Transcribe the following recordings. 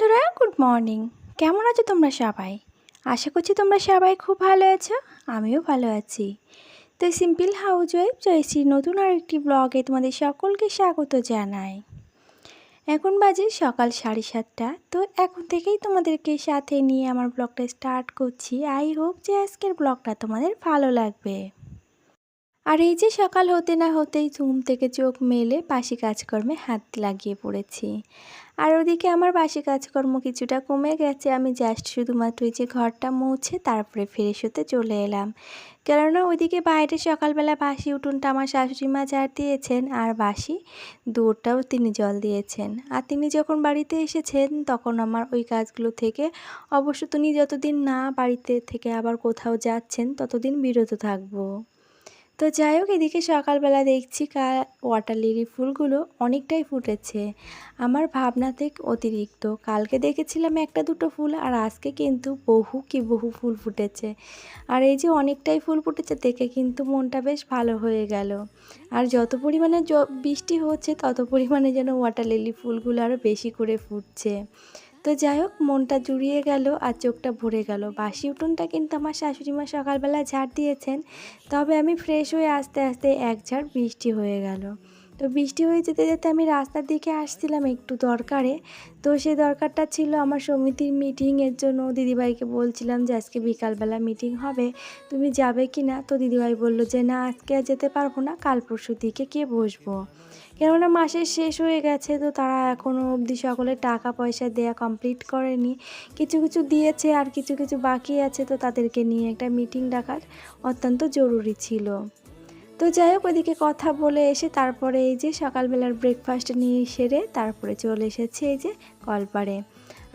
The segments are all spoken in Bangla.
বন্ধুরা গুড মর্নিং কেমন আছো তোমরা সবাই? আশা করছি তোমরা সবাই খুব ভালো আছো, আমিও ভালো আছি। তো সিম্পল হাউস ওয়াইফ জয়শ্রী নতুন আর একটি ব্লগে তোমাদের সকলকে স্বাগত জানাই। এখন বাজে সকাল সাড়ে সাতটা, তো এখন থেকেই তোমাদেরকে সাথে নিয়ে আমার ব্লগটা স্টার্ট করছি। আই হোপ যে আজকের ব্লগটা তোমাদের ভালো লাগবে। আর এই যে সকাল হতে না হতেই ঘুম থেকে চোখ মেলে বাসি কাজকর্মে হাত লাগিয়ে পড়েছি। আর ওদিকে আমার বাসি কাজকর্ম কিছুটা কমে গেছে। আমি জাস্ট শুধুমাত্র এই যে ঘরটা মুছে তারপরে ফ্রেশ হতে চলে এলাম। কেননা ওইদিকে বাইরে সকালবেলা বাসি উঠুনটা আমার শাশুড়ি মা ঝাড় দিয়েছেন আর বাসি দৌড়টাও তিনি জল দিয়েছেন। আর তিনি যখন বাড়িতে এসেছেন তখন আমার ওই কাজগুলো থেকে অবশ্য তিনি যতদিন না বাড়িতে থেকে আবার কোথাও যাচ্ছেন ততদিন বিরত থাকব। তো যাই হোক, এদিকে সকালবেলা দেখছি কা ওয়াটার লিলি ফুলগুলো অনেকটাই ফুটেছে। আমার ভাবনা থেকে অতিরিক্ত। কালকে দেখেছিলাম একটা দুটো ফুল আর আজকে কিন্তু বহু কি বহু ফুল ফুটেছে। আর এই যে অনেকটাই ফুল ফুটেছে, দেখে কিন্তু মনটা বেশ ভালো হয়ে গেল। আর যত পরিমাণে বৃষ্টি হচ্ছে, তত পরিমাণে যেন ওয়াটার লিলি ফুলগুলো আরও বেশি করে ফুটছে। তো যাই হোক, মনটা জুড়িয়ে গেল আর চোখটা ভরে গেল। বাসি উঠোনটা কিন্তু আমার শাশুড়ি মা সকালবেলা ঝাড় দিয়েছেন, তবে আমি ফ্রেশ হয়ে আস্তে আস্তে এক ঝাড় বৃষ্টি হয়ে গেল। তো বৃষ্টি হয়ে যেতে যেতে আমি রাস্তার দিকে আসছিলাম একটু দরকারে। তো সেই দরকারটা ছিল আমার সমিতির মিটিংয়ের জন্য। দিদিভাইকে বলছিলাম যে, আজকে বিকালবেলা মিটিং হবে, তুমি যাবে কি না তো দিদিভাই বলল যে, না, আজকে যেতে পারব না, কাল পরশু দিকে কে বসবো। কেননা মাসের শেষ হয়ে গেছে, তো তারা এখনও অবধি সকলে টাকা পয়সা দেয়া কমপ্লিট করেনি। কিছু কিছু দিয়েছে আর কিছু কিছু বাকি আছে, তো তাদেরকে নিয়ে একটা মিটিং ডাকার অত্যন্ত জরুরি ছিল। তো যাই হোক ওইদিকে কথা বলে এসে তারপরে এই যে সকালবেলার ব্রেকফাস্ট নিয়ে সেরে তারপরে চলে এসেছে এই যে কলপাড়ে।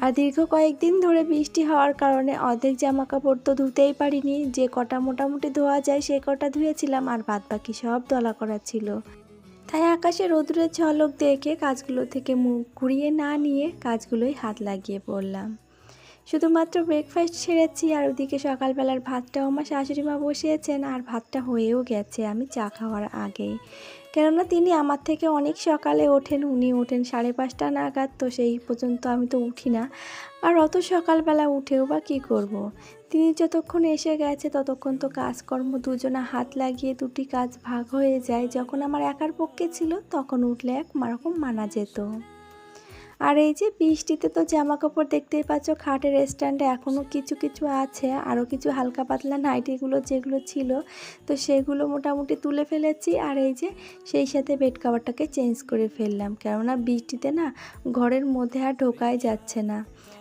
আর দীর্ঘ কয়েকদিন ধরে বৃষ্টি হওয়ার কারণে অর্ধেক জামা কাপড় তো ধুতেই পারিনি, যে কটা মোটামুটি ধোয়া যায় সে কটা ধুয়েছিলাম আর বাদ বাকি সব দলা করা ছিল। তাই আকাশে রোদ্রের ঝলক দেখে কাজগুলো থেকে মুখ ঘুরিয়ে না নিয়ে কাজগুলোই হাত লাগিয়ে পড়লাম। শুধুমাত্র ব্রেকফাস্ট সেরেছি আর ওদিকে সকালবেলার ভাতটাও আমার শাশুড়িমা বসিয়েছেন আর ভাতটা হয়েও গেছে, আমি চা খাওয়ার আগেই। কেননা তিনি আমার থেকে অনেক সকালে ওঠেন, উনি ওঠেন সাড়ে পাঁচটা নাগাদ, তো সেই পর্যন্ত আমি তো উঠি না। আর অত সকালবেলা উঠেও বা কী করব। তিনি যতক্ষণ এসে গেছে ততক্ষণ তো কাজকর্ম, দুজনা হাত লাগিয়ে দুটি কাজ ভাগ হয়ে যায়। যখন আমার একার পক্ষে ছিল তখন উঠলে এক মারকম মানা যেত। আর এই যে বৃষ্টিতে তো জামা কাপড় দেখতেই পাচ্ছ, খাটের স্ট্যান্ডে এখনও কিছু কিছু আছে আরও কিছু হালকা পাতলা নাইটিগুলো যেগুলো ছিল, তো সেগুলো মোটামুটি তুলে ফেলেছি আর এই যে সেই সাথে বেড কাভারটাকে চেঞ্জ করে ফেললাম। কেননা বৃষ্টিতে না ঘরের মধ্যে আর ঢোকাই যাচ্ছে না।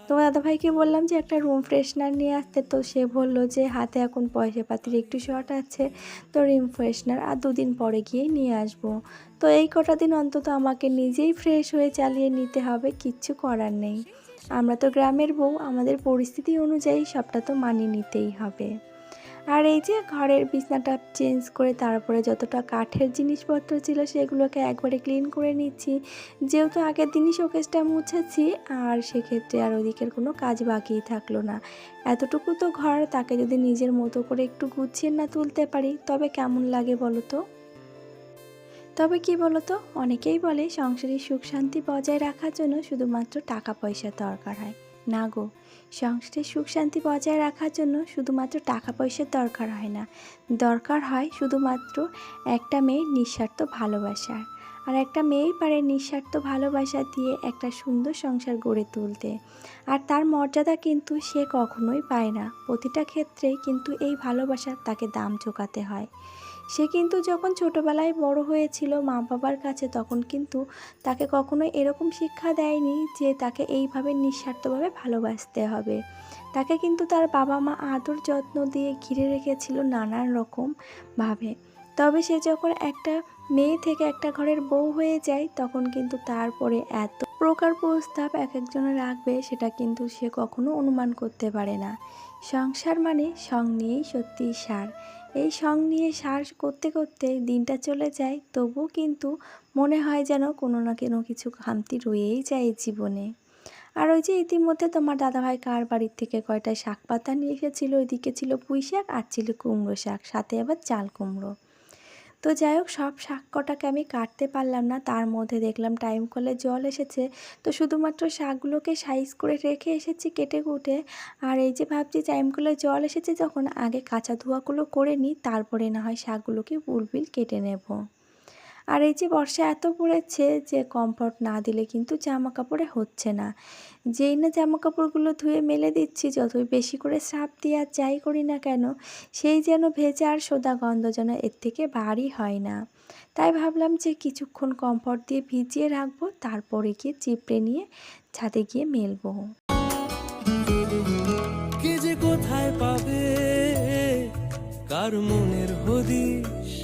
তো দাদাভাইকে বললাম যে, একটা রুম ফ্রেশনার নিয়ে আসতে। তো সে বলল যে, হাতে এখন পয়সা পাতির একটু শর্ট আছে, তো রুম ফ্রেশনার আর দুদিন পরে গিয়ে নিয়ে আসব। তো এই কটা দিন অন্তত আমাকে নিজেই ফ্রেশ হয়ে চালিয়ে নিতে হবে, কিচ্ছু করার নেই। আমরা তো গ্রামের বউ, আমাদের পরিস্থিতি অনুযায়ী সবটা তো মানিয়ে নিতেই হবে। আর এই যে ঘরের বিছনাটা চেঞ্জ করে তারপরে যতটা কাঠের জিনিসপত্র ছিল সেগুলোকে একবারে ক্লিন করে নিচ্ছি। যেহেতু আগের দিনই শোকেসটা মুছেছি, আর সেক্ষেত্রে আর ওদিকের কোনো কাজ বাকিই থাকল না। এতটুকু তো ঘর, তাকে যদি নিজের মতো করে একটু গুছিয়ে না তুলতে পারি, তবে কেমন লাগে বলো তো? তবে কি বলতো অনেকেই বলে সংসারের সুখ শান্তি বজায় রাখার জন্য শুধুমাত্র টাকা পয়সার দরকার হয়। না গো, সংসারে সুখ শান্তি বজায় রাখার জন্য শুধুমাত্র টাকা পয়সার দরকার হয় না। দরকার হয় শুধুমাত্র একটা মেয়ের নিঃস্বার্থ ভালোবাসার। আর একটা মেয়েই পারে নিঃস্বার্থ ভালোবাসা দিয়ে একটা সুন্দর সংসার গড়ে তুলতে। আর তার মর্যাদা কিন্তু সে কখনোই পায় না। প্রতিটা ক্ষেত্রেই কিন্তু এই ভালোবাসা তাকে দাম চোকাতে হয়। সে কিন্তু যখন ছোটোবেলায় বড় হয়েছিল মা বাবার কাছে, তখন কিন্তু তাকে কখনোই এরকম শিক্ষা দেয়নি যে তাকে এইভাবে নিঃস্বার্থভাবে ভালোবাসতে হবে। তাকে কিন্তু তার বাবা মা আদর যত্ন দিয়ে ঘিরে রেখেছিল নানান রকমভাবে তবে সে যখন একটা মেয়ে থেকে একটা ঘরের বউ হয়ে যায়, তখন কিন্তু তারপরে এত প্রকার প্রস্তাব এক একজনে রাখবে, সেটা কিন্তু সে কখনো অনুমান করতে পারে না। সংসার মানে সং নিয়েই সত্যি সার। এই সং নিয়ে সার করতে করতে দিনটা চলে যায়, তবু কিন্তু মনে হয় যেন কোনো না কোনো কিছু খামতি রয়েই যায় জীবনে। আর ওই যে ইতিমধ্যে তোমার দাদাভাই কার বাড়ির থেকে কয়টা শাক পাতা নিয়ে এসেছিল, ওইদিকে ছিল পুঁই শাক আর ছিল কুমড়ো শাক সাথে আবার চাল কুমড়ো। তো যাই হোক, সব শাক কটাকে আমি কাটতে পারলাম না। তার মধ্যে দেখলাম টাইম কলে জল এসেছে। তো শুধুমাত্র শাকগুলোকে সাইজ করে রেখে এসেছি কেটে কুটে। আর এই যে ভাবছি টাইম কলে জল এসেছে, যখন আগে কাঁচা ধোয়াগুলো করে নিই, তারপরে না হয় শাকগুলোকে বুলবিল কেটে নেব। আর এই যে বর্ষা এত পড়েছে যে কমফর্ট না দিলে কিন্তু জামা কাপড়ে হচ্ছে না। যেই না জামা কাপড়গুলো ধুয়ে মেলে দিচ্ছি, যতই বেশি করে সাপ দিয়ে আর যাই করি না কেন, সেই যেন ভেজা আর সোদা গন্ধ যেন এর থেকে বাড়ি হয় না। তাই ভাবলাম যে কিছুক্ষণ কমফর্ট দিয়ে ভিজিয়ে রাখব, তারপরে গিয়ে চিপড়ে নিয়ে ছাদে গিয়ে মেলবো। কোথায় পাবে? কার মনের হদিশ?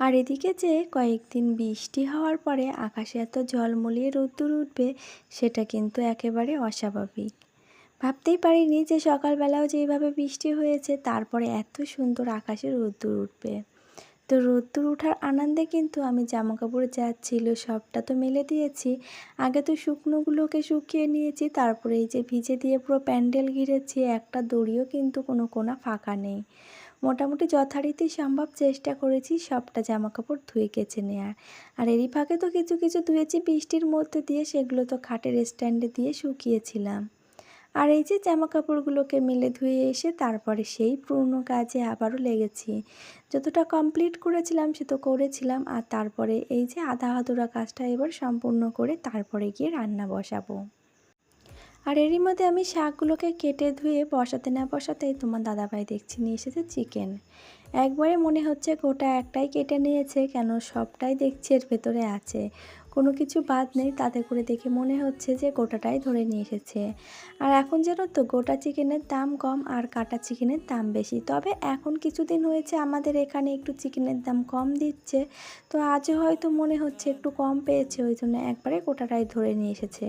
আর এদিকে যে কয়েকদিন বৃষ্টি হওয়ার পরে আকাশে এত ঝলমলিয়ে রোদ্দুর উঠবে, সেটা কিন্তু একেবারে অস্বাভাবিক। ভাবতেই পারিনি যে সকালবেলাও যেইভাবে বৃষ্টি হয়েছে, তারপরে এত সুন্দর আকাশে রোদ্দুর উঠবে। তো রোদ্দুর ওঠার আনন্দে কিন্তু আমি জামা কাপড় যা সবটা তো মেলে দিয়েছি। আগে তো শুকনোগুলোকে শুকিয়ে নিয়েছি, তারপরে এই যে ভিজে দিয়ে পুরো প্যান্ডেল ঘিরেছি, একটা দড়িও কিন্তু কোনো কোনা ফাঁকা নেই। মোটামুটি যথারীতি সম্ভব চেষ্টা করেছি সবটা জামা কাপড় ধুয়ে কেচে নেওয়ার আর এরই ফাঁকে তো কিছু কিছু ধুয়েছি বৃষ্টির মধ্যে দিয়ে, সেগুলো তো খাটের স্ট্যান্ডে দিয়ে শুকিয়েছিলাম। আর এই যে জামা কাপড়গুলোকে মেলে ধুয়ে এসে তারপরে সেই পুরনো কাজে আবারও লেগেছি। যতটা কমপ্লিট করেছিলাম সে তো করেছিলাম, আর তারপরে এই যে আধা আধুরা কাজটা এবার সম্পূর্ণ করে তারপরে গিয়ে রান্না বসাবো। আর এরই মধ্যে আমি শাকগুলোকে কেটে ধুয়ে বসাতে না বসাতেই তোমার দাদাভাই দেখছি নিয়ে এসেছে চিকেন একবারে মনে হচ্ছে গোটা একটাই কেটে নিয়েছে, কেন সবটাই দেখছি এর ভেতরে আছে। কোনো কিছু বাদ নেই, তাতে করে দেখে মনে হচ্ছে যে গোটাটাই ধরে নিয়ে এসেছে। আর এখন যেন তো গোটা চিকেনের দাম কম আর কাটা চিকেনের দাম বেশি। তবে এখন কিছুদিন হয়েছে, আমাদের এখানে একটু চিকেনের দাম কম দিচ্ছে, তো আজও হয়তো মনে হচ্ছে একটু কম পেয়েছে, ওই জন্য একবারে গোটাটাই ধরে নিয়ে এসেছে।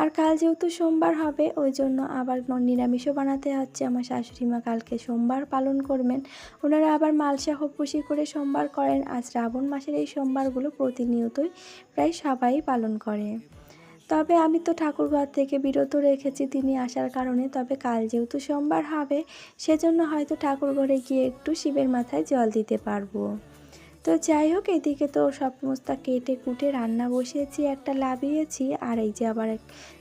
আর কাল যেহেতু সোমবার হবে, ওই জন্য আবার নিরামিষও বানাতে হচ্ছে। আমার শাশুড়ি মা কালকে সোমবার পালন করবেন। ওনারা আবার মালসা হপুষি করে সোমবার করেন। আর শ্রাবণ মাসের এই সোমবারগুলো প্রতিনিয়তই প্রায় সবাই পালন করে। তবে আমি তো ঠাকুরঘর থেকে বিরত রেখেছি তিনি আসার কারণে। তবে কাল যেহেতু সোমবার হবে, সেজন্য হয়তো ঠাকুরঘরে গিয়ে একটু শিবের মাথায় জল দিতে পারব। তো যাই হোক, এদিকে তো সব সমস্ত কেটে কুটে রান্না বসিয়েছি, একটা লাভিয়েছি, আর এই যে আবার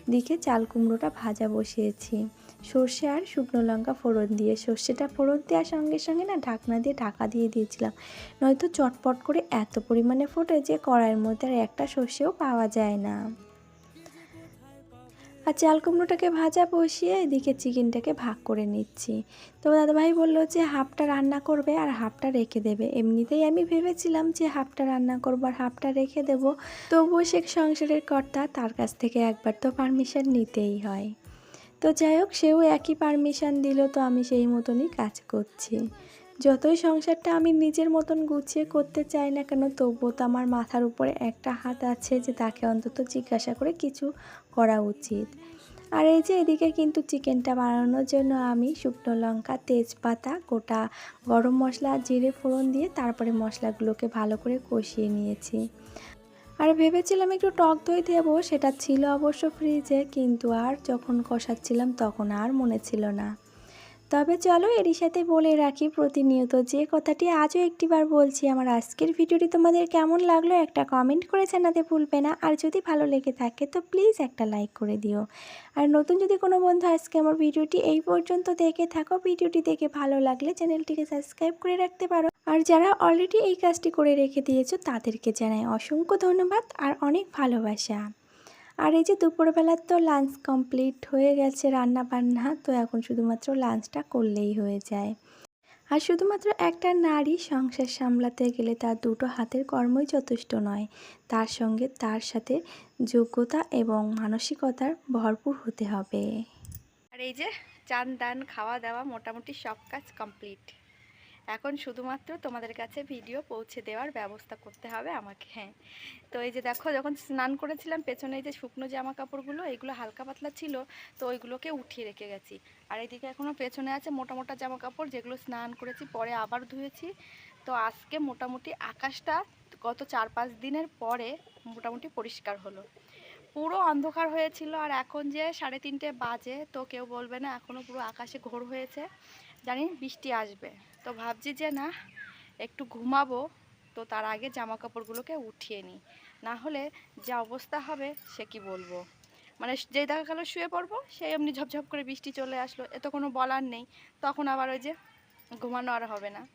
দিকে চাল কুমড়োটা ভাজা বসিয়েছি। সর্ষে আর শুকনো লঙ্কা ফোড়ন দিয়ে, সর্ষেটা ফোড়ন দেওয়ার সঙ্গে সঙ্গে না ঢাকনা দিয়ে ঢাকা দিয়ে দিয়েছিলাম। নয়তো চটপট করে এত পরিমাণে ফোটে যে কড়াইয়ের মধ্যে আর একটা সর্ষেও পাওয়া যায় না। আর চাল কুমড়োটাকে ভাজা বসিয়ে এদিকে চিকেনটাকে ভাগ করে নিচ্ছি। তো দাদাভাই বলল যে হাফটা রান্না করবে আর হাফটা রেখে দেবে। এমনিতেই আমি ভেবেছিলাম যে হাফটা রান্না করব আর হাফটা রেখে দেবো। তবুও সে সংসারের কর্তা তার কাছ থেকে একবার তো পারমিশন নিতেই হয়। তো যাই হোক, সেও একই পারমিশন দিল, তো আমি সেই মতনই কাজ করছি। যতই সংসারটা আমি নিজের মতন গুছিয়ে করতে চাই না কেন, তবুও তো আমার মাথার উপরে একটা হাত আছে যে তাকে অন্তত জিজ্ঞাসা করে কিছু করা উচিত। আর এই যে এদিকে কিন্তু চিকেনটা বানানোর জন্য আমি শুকনো লঙ্কা, তেজপাতা, গোটা গরম মশলা, জিরে ফোড়ন দিয়ে তারপরে মশলাগুলোকে ভালো করে কষিয়ে নিয়েছি। আর ভেবেছিলাম একটু টক দই দেবো, সেটা ছিল অবশ্য ফ্রিজে কিন্তু আর যখন কষাচ্ছিলাম তখন আর মনে ছিল না। তবে চলো এরই সাথে বলে রাখি প্রতিনিয়ত যে কথাটি আজও একটিবার বলছি, আমার আজকের ভিডিওটি তোমাদের কেমন লাগল একটা কমেন্ট করে জানাতে ভুলবে না। আর যদি ভালো লেগে থাকে তো প্লিজ একটা লাইক করে দিও। আর নতুন যদি কোনো বন্ধু আজকে আমার ভিডিওটি এই পর্যন্ত দেখে থাকো, ভিডিওটি দেখে ভালো লাগলে চ্যানেলটিকে সাবস্ক্রাইব করে রাখতে পারো। আর যারা অলরেডি এই কাজটি করে রেখে দিয়েছ তাদেরকে জানাই অসংখ্য ধন্যবাদ আর অনেক ভালোবাসা। আর এই যে দুপুরবেলার তো লাঞ্চ কমপ্লিট হয়ে গেছে রান্না বান্না তো এখন শুধুমাত্র লাঞ্চটা করলেই হয়ে যায়। আর শুধুমাত্র একটা নারী সংসার সামলাতে গেলে তার দুটো হাতের কর্মই যথেষ্ট নয়, তার সঙ্গে তার সাথে যোগ্যতা এবং মানসিকতার ভরপুর হতে হবে। আর এই যে চান, দান খাওয়া দাওয়া মোটামুটি সব কাজ কমপ্লিট এখন শুধুমাত্র তোমাদের কাছে ভিডিও পৌঁছে দেওয়ার ব্যবস্থা করতে হবে আমাকে হ্যাঁ। তো এই যে দেখো, যখন স্নান করেছিলাম, পেছনে এই যে শুকনো জামা কাপড়গুলো, এগুলো হালকা পাতলা ছিল, তো ওইগুলোকে উঠিয়ে রেখে গেছি। আর এদিকে এখনও পেছনে আছে মোটা মোটা জামা কাপড়, যেগুলো স্নান করেছি, পরে আবার ধুয়েছি। তো আজকে মোটামুটি আকাশটা গত চার পাঁচ দিনের পরে মোটামুটি পরিষ্কার হলো। পুরো অন্ধকার হয়েছিল, আর এখন যে সাড়ে তিনটে বাজে, তো কেউ বলবে না এখনও পুরো আকাশে ঘোর হয়েছে। জানি বৃষ্টি আসবে। তো ভাবছি যে না, একটু ঘুমাবো, তো তার আগে জামা কাপড়গুলোকে উঠিয়ে নিই। না হলে যা অবস্থা হবে সে কি বলব? মানে যেই দেখা গেলো শুয়ে পড়ব, সেই এমনি ঝপঝপ করে বৃষ্টি চলে আসলো, এ তো কোনো বলার নেই। তখন আবার ওই যে ঘুমানো আর হবে না।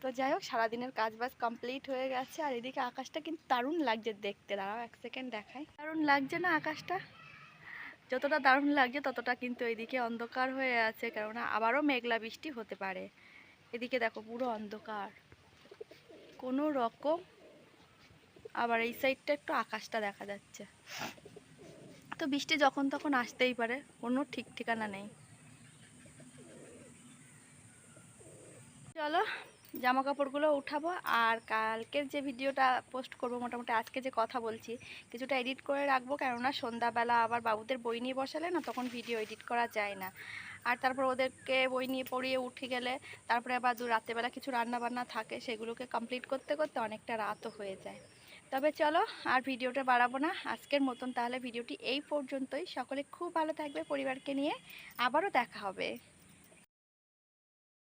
তো যাই হোক, সারাদিনের কাজ বাজ কমপ্লিট হয়ে গেছে। আর এদিকে আকাশটা কিন্তু দারুণ লাগছে দেখতে। দাঁড়াও এক সেকেন্ড দেখাই। দারুণ লাগছে না আকাশটা? যতটা দারুণ লাগছে, ততটা কিন্তু এদিকে অন্ধকার হয়ে আছে, কেননা আবারও মেঘলা বৃষ্টি হতে পারে। এদিকে দেখো পুরো অন্ধকার। কোনো রকম আবার এই সাইডটা একটু আকাশটা দেখা যাচ্ছে। তো বৃষ্টি যখন তখন আসতেই পারে, কোনো ঠিক ঠিকানা নেই। চলো জামা কাপড়গুলো উঠাবো আর কালকের যে ভিডিওটা পোস্ট করব, মোটামুটি আজকে যে কথা বলছি, কিছুটা এডিট করে রাখব। কেননা সন্ধ্যাবেলা আবার বাবুদের বই নিয়ে বসালে না, তখন ভিডিও এডিট করা যায় না। আর তারপর ওদেরকে বই নিয়ে পড়িয়ে উঠে গেলে তারপরে আবার দু রাত্রেবেলা কিছু রান্না বান্না থাকে, সেগুলোকে কমপ্লিট করতে করতে অনেকটা রাতও হয়ে যায়। তবে চলো আর ভিডিওটা বাড়াবো না, আজকের মতন তাহলে ভিডিওটি এই পর্যন্তই। সকলে খুব ভালো থাকবে পরিবারকে নিয়ে। আবারও দেখা হবে।